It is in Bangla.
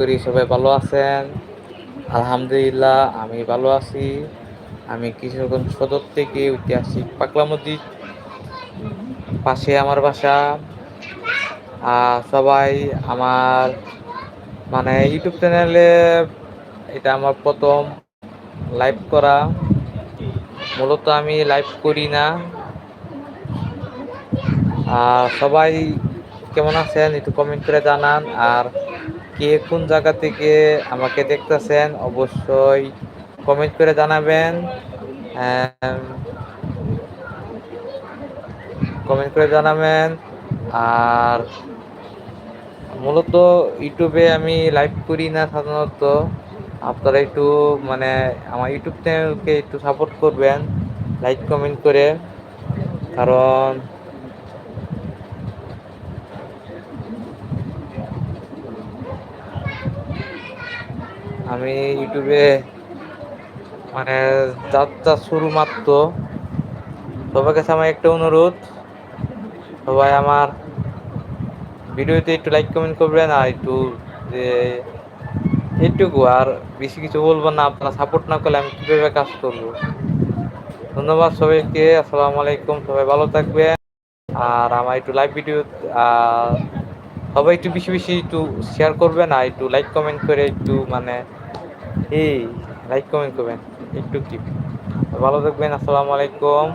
করি সবাই ভালো আছেন। আলহামদুলিল্লাহ, আমি ভালো আছি। আমি কিশোরগঞ্জ সদর থেকে ঐতিহাসিক পাকলা মসজিদ। পাশে আমার বাসা। সবাই আমার মানে ইউটিউব চ্যানেলে এটা আমার প্রথম লাইভ করা। মূলত আমি লাইভ করি না। আর সবাই কেমন আছেন একটু কমেন্ট করে জানান। আর কে কোন জায়গা থেকে আমাকে দেখতেছেন, অবশ্যই কমেন্ট করে জানাবেন। কমেন্ট করে জানাবেন। আর মূলত ইউটিউবে আমি লাইভ করি না সাধারণত। আপনারা একটু মানে আমার ইউটিউব চ্যানেলকে একটু সাপোর্ট করবেন লাইক কমেন্ট করে। কারণ আমি ইউটিউবে মানে যাত্রা শুরু মাত্র সবার কাছে আমার একটা অনুরোধ, সবাই আমার ভিডিওতে একটু লাইক কমেন্ট করবেন আর একটু যে এইটুকু, আর বেশি কিছু বলব না, আপনারা সাপোর্ট না করলে আমি কীভাবে কাজ করব? ধন্যবাদ সবাইকে, আসসালামু আলাইকুম, সবাই ভালো থাকবেন। আর আমার একটু লাইভ ভিডিও সবাই একটু বেশি বেশি একটু শেয়ার করবেন আর একটু লাইক কমেন্ট করে একটু মানে এই লাইক কমেন্ট করবেন একটু কি ভালো থাকবেন আসসালামু আলাইকুম।